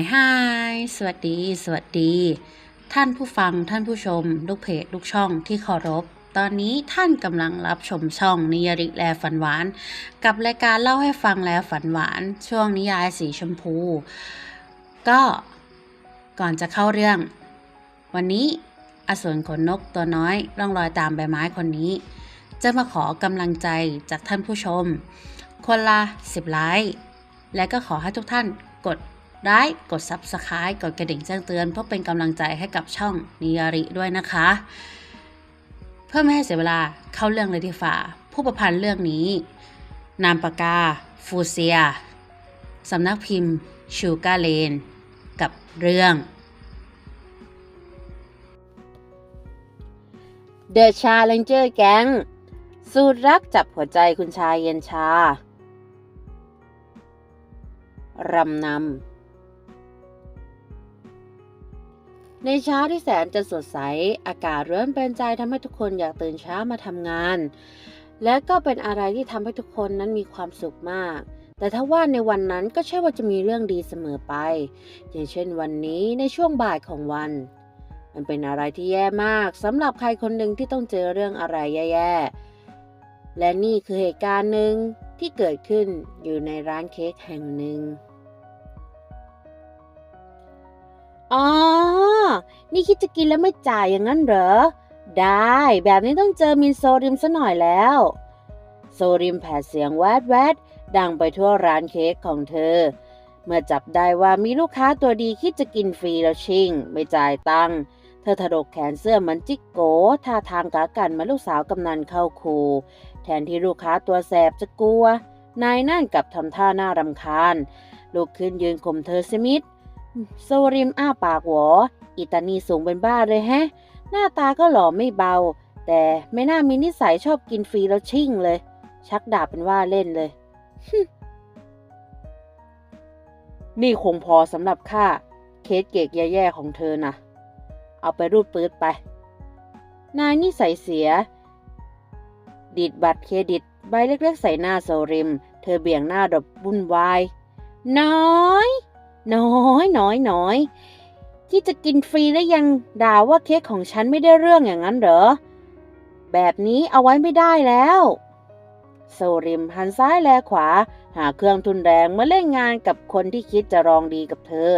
ายฮายสวัสดี สวัสดี ท่านผู้ฟังท่านผู้ชม ลูกเพจลูกช่องที่เคารพ ตอนนี้ท่านกำลังรับชมช่องนิยริแลฝันหวาน กับรายการเล่าให้ฟังแล้วฝันหวาน ช่วงนิยายสีชมพู ก็ก่อนจะเข้าเรื่อง วันนี้อสูรขนนกตัวน้อยร่องรอยตามใบไม้คนนี้ จะมาขอกำลังใจจากท่านผู้ชม คนละ10ไลค์และก็ขอให้ทุกท่านกด ไลค์กด Subscribe กดกระดิ่งแจ้งเตือน เพื่อเป็นกำลังใจให้กับช่องนิยาริด้วยนะคะ เพื่อไม่ให้เสียเวลาเข้าเรื่องเลยดีฝ่า ผู้ประพันธ์เรื่องนี้ นามปากกา ฟูเซียสำนักพิมพ์ชูกาเลน กับเรื่อง The Challenger Gang สูตรรักจับหัวใจคุณชายเย็นชารำนำ ในเช้าที่แสนจะสดใส อากาศเริ่มเป็นใจทำให้ทุกคนอยากตื่นเช้ามาทำงาน และก็เป็นอะไรที่ทำให้ทุกคนนั้นมีความสุขมาก แต่ถ้าว่าในวันนั้นก็ใช่ว่าจะมีเรื่องดีเสมอไป อย่างเช่นวันนี้ในช่วงบ่ายของวัน มันเป็นอะไรที่แย่มากสำหรับใครคนหนึ่งที่ต้องเจอเรื่องอะไรแย่ๆ และนี่คือเหตุการณ์หนึ่งที่เกิดขึ้นอยู่ในร้านเค้กแห่งหนึ่ง อ๋อ นี่คิดจะกินแล้วไม่จ่ายอย่างนั้นเหรอ ได้ แบบนี้ต้องเจอมินโซริมซะหน่อยแล้ว โซริมแผดเสียงแวดแวดดังไปทั่วร้านเค้กของเธอ เมื่อจับได้ว่ามีลูกค้าตัวดีคิดจะกินฟรีแล้วชิง ไม่จ่ายตังค์ เธอถลกแขนเสื้อเหมือนจิกโกท่าทางกากันมาลูกสาวกำนันเข้าคู แทนที่ลูกค้าตัวแสบจะกลัว นายนั่นกลับทำท่าหน้ารำคาญลุกขึ้นยืนข่มเธอสมิธโซริมอ้าปากหวอ อิตานีสูงเป็นบ้าเลยแฮะ หน้าตาก็หล่อไม่เบา แต่ไม่น่ามีนิสัยชอบกินฟรีแล้วชิ่งเลย ชักดาบเป็นว่าเล่นเลย นี่คงพอสำหรับค่าเคสเกกแย่ๆของเธอนะเอาไปรูดปืดไป นายนี่ใส่เสียดีดบัตรเครดิตใบเล็กๆใส่หน้าโซริม เธอเบี่ยงหน้าดบวุ่นวาย น้อย น้อย น้อยน้อย ที่จะกินฟรีแล้ยังด่าว่าเค้กของฉันไม่ได้เรื่องอย่างนั้นเหรอ แบบนี้เอาไว้ไม่ได้แล้วโซริมหันซ้ายแลขวา หาเครื่องทุนแรงมาเล่นงานกับคนที่คิดจะรองดีกับเธอ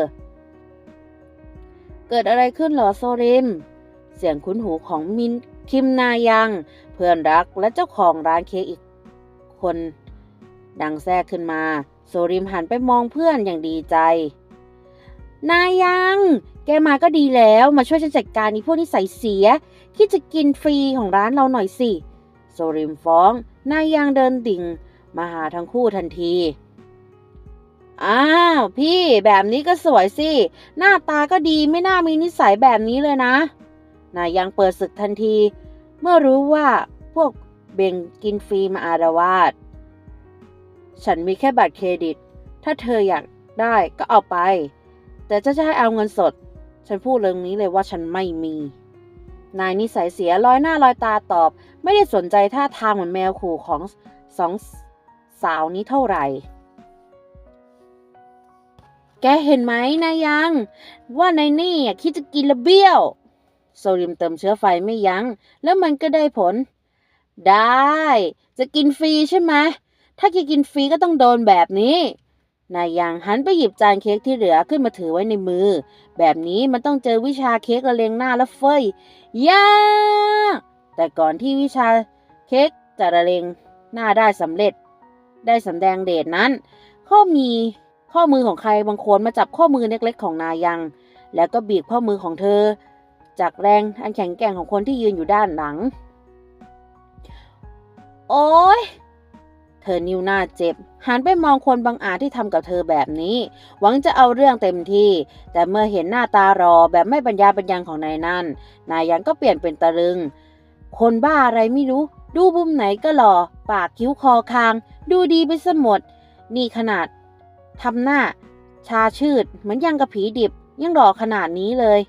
เกิดอะไรขึ้นหรอโซริม เสียงคุ้นหูของมินคิมนายัง เพื่อนรักและเจ้าของร้านเค้กอีกคน ดังแทรกขึ้นมา โซริมหันไปมองเพื่อนอย่างดีใจ นายัง แกมาก็ดีแล้วมาช่วยฉันจัดการอีพวกนิสัยเสีย คิดจะกินฟรีของร้านเราหน่อยสิ โซริมฟ้อง นายยังเดินดิ่ง มาหาทั้งคู่ทันที อ้าว พี่แบบนี้ก็สวยสิ หน้าตาก็ดีไม่น่ามีนิสัยแบบนี้เลยนะ นายยังเปิดศึกทันที เมื่อรู้ว่าพวกเบงกินฟรีมาอารวาสฉันมีแค่บัตรเครดิต ถ้าเธออยากได้ก็เอาไป แต่จะจะให้เอาเงินสด ฉันพูดเรื่องนี้เลยว่าฉันไม่มี นายนิสัยเสียลอยหน้าลอยตาตอบ ไม่ได้สนใจท่าทางเหมือนแมวขู่ของสองสาวนี้เท่าไหร่ แกเห็นไหมนายยัง ว่านายนี่คิดจะกินและเบี้ยว โซลิมเติมเชื้อไฟไม่ยัง้ง แล้วมันก็ได้ผล ได้ จะกินฟรีใช่ไหมถ้าแกกินฟรีก็ต้องโดนแบบนี้ นายยังหันไปหยิบจานเค้กที่เหลือขึ้นมาถือไว้ในมือ แบบนี้มันต้องเจอวิชาเค้กละเลงหน้าแล้วเฟยย่าแต่ก่อนที่วิชาเค้กจะละเลงหน้าได้สำเร็จ ได้สำแดงเดชนั้น ข้อมีข้อมือของใครบางคนมาจับข้อมือเล็กๆของนายัง แล้วก็บีบข้อมือของเธอ จากแรงอันแข็งแกร่งของคนที่ยืนอยู่ด้านหลัง โอ๊ย เธอนิ้วหน้าเจ็บ หันไปมองคนบางอาจที่ทำกับเธอแบบนี้ หวังจะเอาเรื่องเต็มที่ แต่เมื่อเห็นหน้าตารอแบบไม่บรรยาบรรยังของนายนั่น นายยังก็เปลี่ยนเป็นตะลึง คนบ้าอะไรไม่รู้ ดูบุมไหนก็หล่อ ปากคิ้วคอคาง ดูดีไปซะหมด นี่ขนาดทำหน้า ชาชืด เหมือนยังกับผีดิบ ยังหล่อขนาดนี้เลย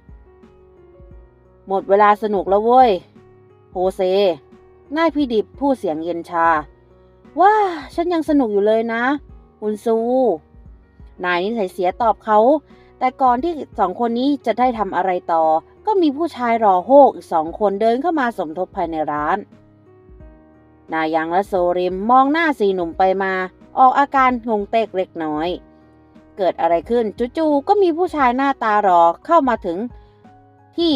หมดเวลาสนุกแล้วเว้ย โฮเซนายพี่ดิบพูดเสียงเย็นชา ว่าฉันยังสนุกอยู่เลยนะอุนซู นายนิสัยเสียตอบเขา แต่ก่อนที่สองคนนี้จะได้ทำอะไรต่อ ก็มีผู้ชายรอโฮกอีกสองคนเดินเข้ามาสมทบภายในร้าน นายยังและโซริมมองหน้าสี่หนุ่มไปมา ออกอาการงงเตกเล็กน้อย เกิดอะไรขึ้นจู่ๆก็มีผู้ชายหน้าตารอเข้ามาถึงที่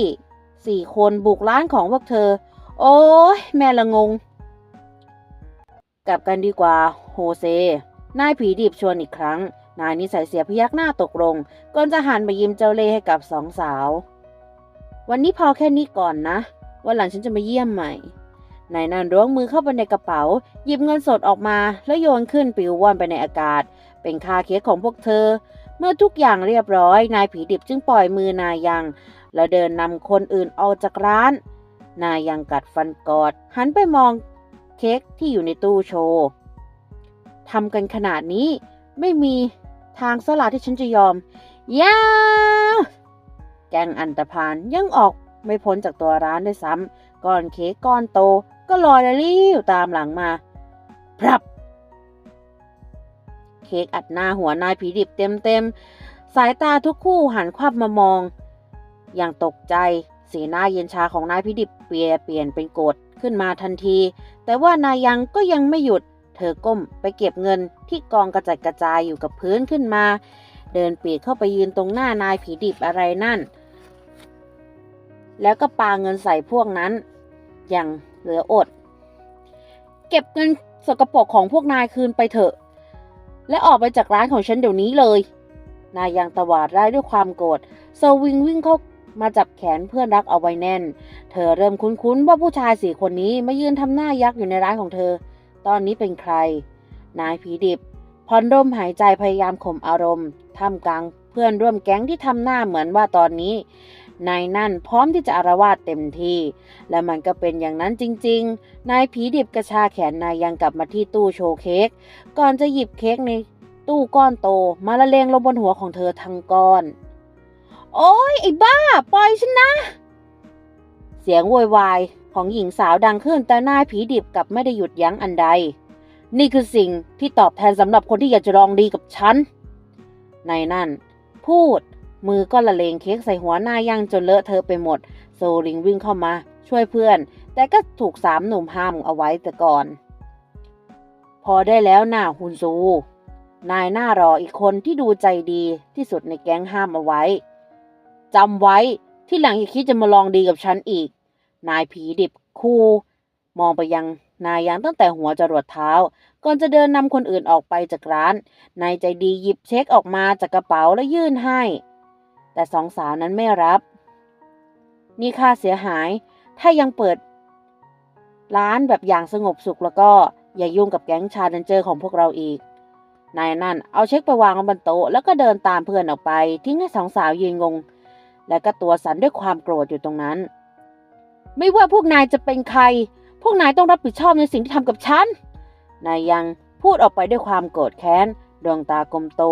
สี่คนบุกร้านของพวกเธอ โอ้ยแม่ละงง กลับกันดีกว่าโฮเซ นายผีดิบชวนอีกครั้ง นายนิสัยเสียพยักหน้าตกลงก่อนจะหันมายิ้มเจ้าเล่ห์ให้กับสองสาว วันนี้พอแค่นี้ก่อนนะวันหลังฉันจะมาเยี่ยมใหม่นายนันล้วงมือเข้าไปในกระเป๋า หยิบเงินสดออกมาแล้วโยนขึ้นปิวว่อนไปในอากาศ เป็นค่าเค้กของพวกเธอ เมื่อทุกอย่างเรียบร้อย นายผีดิบจึงปล่อยมือนายยัง แล้วเดินนำคนอื่นออกจากร้าน นายยังกัดฟันกอด หันไปมอง เค้กที่อยู่ในตู้โชว์ทำกันขนาดนี้ไม่มีทางสละที่ฉันจะยอมยาแกงอันตรพานยังออกไม่พ้นจากตัวร้านด้วยซ้ำก้อนเค้กก้อนโตก็ลอยละลิ้วตามหลังมาพรับ เค้กอัดหน้าหัวนายผีดิบเต็มๆ สายตาทุกคู่หันควับมามอง อย่างตกใจสีหน้าเย็นชาของนายพิดิบเปลี่ยนเปลี่ยนเป็นโกรธ ขึ้นมาทันที แต่ว่านายยังก็ยังไม่หยุด เธอก้มไปเก็บเงินที่กองกระจัดกระจายอยู่กับพื้นขึ้นมา เดินปีกเข้าไปยืนตรงหน้านายผีดิบอะไรนั่น แล้วก็ปาเงินใส่พวกนั้น อย่างเหลืออด เก็บเงินสกปรกของพวกนายคืนไปเถอะ และออกไปจากร้านของฉันเดี๋ยวนี้เลย นายยังตวาดร้ายด้วยความโกรธโซวิงวิ่งเข้า มาจับแขนเพื่อนรักเอาไว้แน่น เธอเริ่มคุ้นๆ ว่าผู้ชายสี่คนนี้มายืนทำหน้ายักษ์อยู่ในร้านของเธอ ตอนนี้เป็นใคร นายผีดิบพอนร่มหายใจพยายามข่มอารมณ์ท่ามกลางเพื่อนร่วมแก๊งที่ทำหน้าเหมือนว่าตอนนี้นายนั่นพร้อมที่จะอารวาสเต็มที่ และมันก็เป็นอย่างนั้นจริง ๆ นายผีดิบกระชากแขนนายยังกลับมาที่ตู้โชว์เค้ก ก่อนจะหยิบเค้กในตู้ก้อนโตมาละเลงลงบนหัวของเธอทั้งก้อน โอ้ยไอ้บ้า ปล่อยฉันนะ เสียงโวยวายของหญิงสาวดังขึ้นแต่นายผีดิบกับไม่ได้หยุดยั้งอันใด นี่คือสิ่งที่ตอบแทนสำหรับคนที่อยากจะลองดีกับฉัน ในนั่น พูดมือก็ละเลงเค้กใส่หัวหน้ายังจนเลอะเทอะไปหมด โซลิงวิ่งเข้ามา ช่วยเพื่อน แต่ก็ถูกสามหนุ่มห้ามเอาไว้แต่ก่อน พอได้แล้วหน่าฮุนซู นายหน้ารออีกคนที่ดูใจดีที่สุดในแก๊งห้ามเอาไว้ จำไว้ที่หลังอย่าคิดจะมาลองดีกับฉันอีก นายผีดิบคูมองไปยังนายยังตั้งแต่หัวจรดเท้า ก่อนจะเดินนำคนอื่นออกไปจากร้าน นายใจดีหยิบเช็คออกมาจากกระเป๋าและยื่นให้ แต่สองสาวนั้นไม่รับ นี่ค่าเสียหาย ถ้ายังเปิด ร้านแบบอย่างสงบสุขแล้วก็อย่ายุ่งกับแก๊งชาเดนเจอร์ของพวกเราอีก นายนั่นเอาเช็คไปวางบนโต๊ะแล้วก็เดินตามเพื่อนออกไป ทิ้งให้สองสาวยืนงง และก็ตัวสั่นด้วยความโกรธอยู่ตรงนั้น ไม่ว่าพวกนายจะเป็นใคร พวกนายต้องรับผิดชอบในสิ่งที่ทำกับฉัน นายยังพูดออกไปด้วยความโกรธแค้น ดวงตากลมโต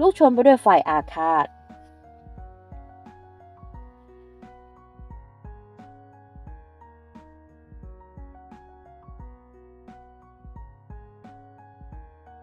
ลุกชนไปด้วยไฟอาฆาต